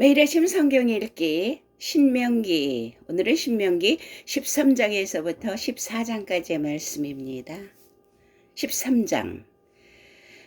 매일 아침 성경 읽기 신명기 오늘은 신명기 13장에서부터 14장까지의 말씀입니다. 13장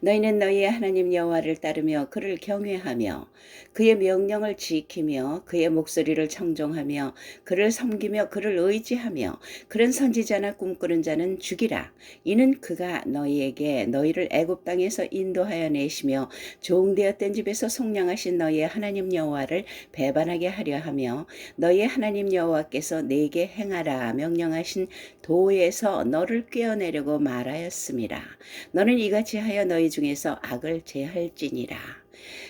너희는 너희의 하나님 여호와를 따르며 그를 경외하며 그의 명령을 지키며 그의 목소리를 청종하며 그를 섬기며 그를 의지하며 그런 선지자나 꿈꾸는 자는 죽이라 이는 그가 너희에게 너희를 애굽 땅에서 인도하여 내시며 종되었던 집에서 속량하신 너희의 하나님 여호와를 배반하게 하려 하며 너희의 하나님 여호와께서 내게 행하라 명령하신 도에서 너를 꿰어내려고 말하였습니다. 너는 이같이 하여 너희 중에서 악을 제할지니라.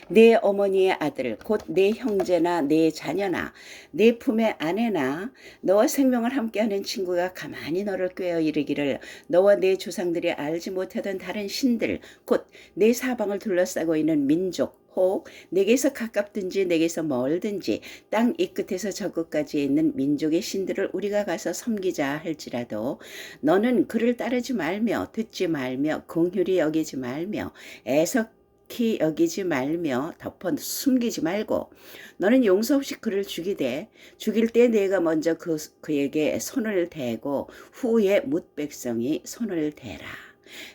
내 어머니의 아들 곧 내 형제나 내 자녀나 내 품의 아내나 너와 생명을 함께하는 친구가 가만히 너를 꿰어 이르기를 너와 내 조상들이 알지 못하던 다른 신들 곧 내 사방을 둘러싸고 있는 민족 혹 내게서 가깝든지 내게서 멀든지 땅 이 끝에서 저 끝까지 있는 민족의 신들을 우리가 가서 섬기자 할지라도 너는 그를 따르지 말며 듣지 말며 공휴리 여기지 말며 애석 히 여기지 말며 덮어 숨기지 말고 너는 용서 없이 그를 죽이되 죽일 때 내가 먼저 그, 그에게 손을 대고 후에 뭇 백성이 손을 대라.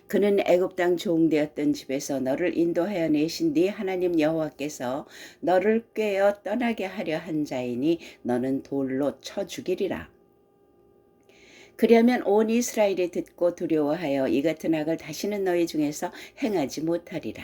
그는 애굽 땅 종되었던 집에서 너를 인도하여 내신 네 하나님 여호와께서 너를 꿰어 떠나게 하려 한 자이니 너는 돌로 쳐 죽이리라. 그리하면 온 이스라엘이 듣고 두려워하여 이 같은 악을 다시는 너희 중에서 행하지 못하리라.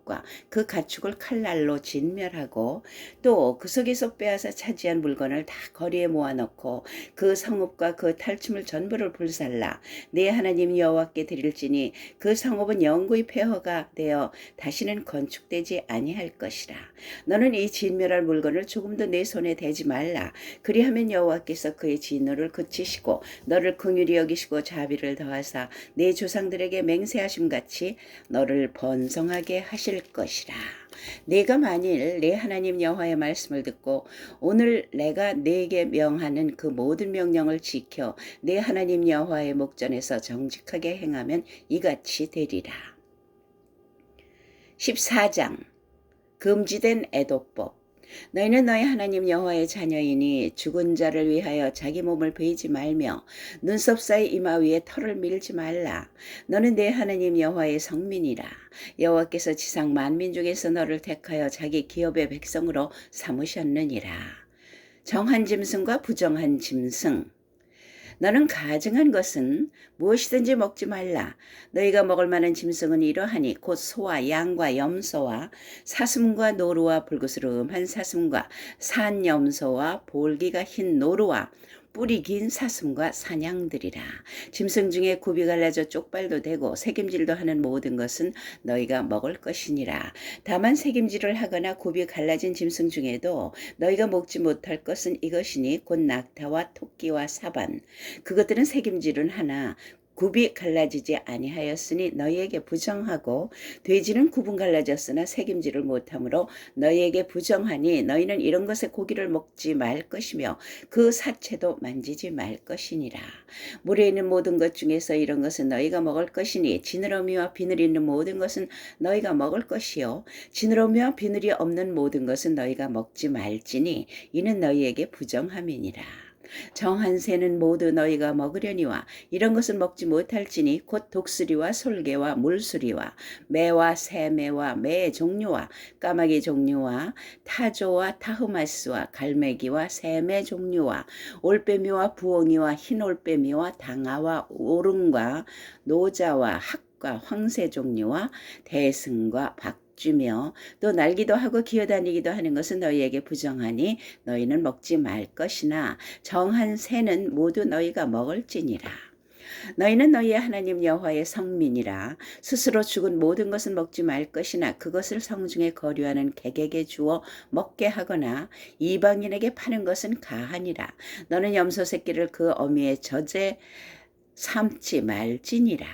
것과 그 가축을 칼날로 진멸하고 또 그 속에서 빼앗아 차지한 물건을 다 거리에 모아놓고 그 성읍과 그 탈춤을 전부를 불살라. 내 하나님 여호와께 드릴지니 그 성읍은 영구히 폐허가 되어 다시는 건축되지 아니할 것이라. 너는 이 진멸할 물건을 조금도 내 손에 대지 말라. 그리하면 여호와께서 그의 진노를 그치시고 너를 긍휼히 여기시고 자비를 더하사 내 조상들에게 맹세하심 같이 너를 번성하게 하실 하실 것이라. 내가 만일 내 하나님 여호와의 말씀을 듣고 오늘 내가 내게 명하는 그 모든 명령을 지켜 내 하나님 여호와의 목전에서 정직하게 행하면 이같이 되리라. 14장 금지된 애도법 너희는 너희 하나님 여호와의 자녀이니 죽은 자를 위하여 자기 몸을 베이지 말며 눈썹 사이 이마 위에 털을 밀지 말라. 너는 내 하나님 여호와의 성민이라. 여호와께서 지상 만민 중에서 너를 택하여 자기 기업의 백성으로 삼으셨느니라. 정한 짐승과 부정한 짐승 너는 가증한 것은 무엇이든지 먹지 말라. 너희가 먹을 만한 짐승은 이러하니 곧 소와 양과 염소와 사슴과 노루와 불구스름한 사슴과 산 염소와 볼기가 흰 노루와 뿌리 긴 사슴과 사냥들이라. 짐승 중에 굽이 갈라져 쪽발도 되고 새김질도 하는 모든 것은 너희가 먹을 것이니라. 다만 새김질을 하거나 굽이 갈라진 짐승 중에도 너희가 먹지 못할 것은 이것이니 곧 낙타와 토끼와 사반. 그것들은 새김질은 하나 굽이 갈라지지 아니하였으니 너희에게 부정하고 돼지는 굽은 갈라졌으나 책임지를 못하므로 너희에게 부정하니 너희는 이런 것의 고기를 먹지 말 것이며 그 사체도 만지지 말 것이니라. 물에 있는 모든 것 중에서 이런 것은 너희가 먹을 것이니 지느러미와 비늘이 있는 모든 것은 너희가 먹을 것이요. 지느러미와 비늘이 없는 모든 것은 너희가 먹지 말지니 이는 너희에게 부정함이니라 정한 새는 모두 너희가 먹으려니와 이런 것은 먹지 못할지니 곧 독수리와 솔개와 물수리와 매와 새매와 매 종류와 까마귀 종류와 타조와 타흐마스와 갈매기와 새매 종류와 올빼미와 부엉이와 흰 올빼미와 당아와 오름과 노자와 학 과 황새 종류와 대승과 박 쥐며 또 날기도 하고 기어다니기도 하는 것은 너희에게 부정하니 너희는 먹지 말 것이나 정한 새는 모두 너희가 먹을지니라. 너희는 너희의 하나님 여호와의 성민이라. 스스로 죽은 모든 것은 먹지 말 것이나 그것을 성중에 거류하는 객에게 주어 먹게 하거나 이방인에게 파는 것은 가하니라. 너는 염소 새끼를 그 어미의 젖에 삼지 말지니라.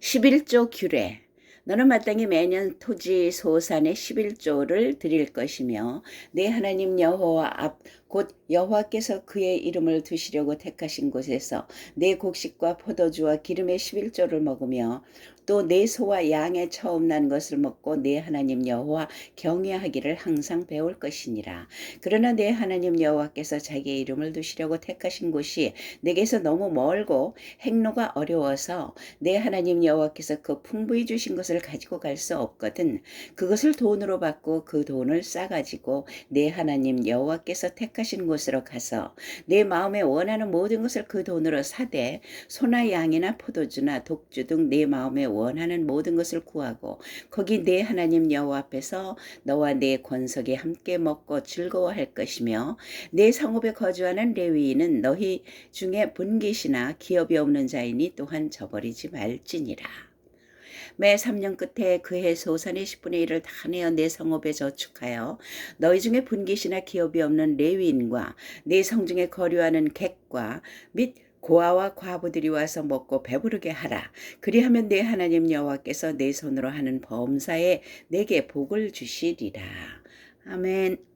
11조 규례 너는 마땅히 매년 토지 소산의 11조를 드릴 것이며 내 하나님 여호와 앞 곧 여호와께서 그의 이름을 두시려고 택하신 곳에서 내 곡식과 포도주와 기름의 11조를 먹으며 또 내 소와 양의 처음 난 것을 먹고 내 하나님 여호와 경외하기를 항상 배울 것이니라. 그러나 내 하나님 여호와께서 자기의 이름을 두시려고 택하신 곳이 내게서 너무 멀고 행로가 어려워서 내 하나님 여호와께서 그 풍부히 주신 것을 가지고 갈 수 없거든. 그것을 돈으로 받고 그 돈을 싸가지고 내 하나님 여호와께서 택하신 곳으로 가서 내 마음에 원하는 모든 것을 그 돈으로 사되 소나 양이나 포도주나 독주 등 내 마음에 원하는 모든 것을 구하고 거기 내 하나님 여호와 앞에서 너와 내 권석이 함께 먹고 즐거워할 것이며 내 성읍에 거주하는 레위인은 너희 중에 분깃이나 기업이 없는 자이니 또한 저버리지 말지니라. 매 3년 끝에 그해 소산의 10분의 1을 다 내어 내 성읍에 저축하여 너희 중에 분깃이나 기업이 없는 레위인과 내 성중에 거류하는 객과 및 고아와 과부들이 와서 먹고 배부르게 하라. 그리하면 내 하나님 여호와께서 내 손으로 하는 범사에 내게 복을 주시리라. 아멘.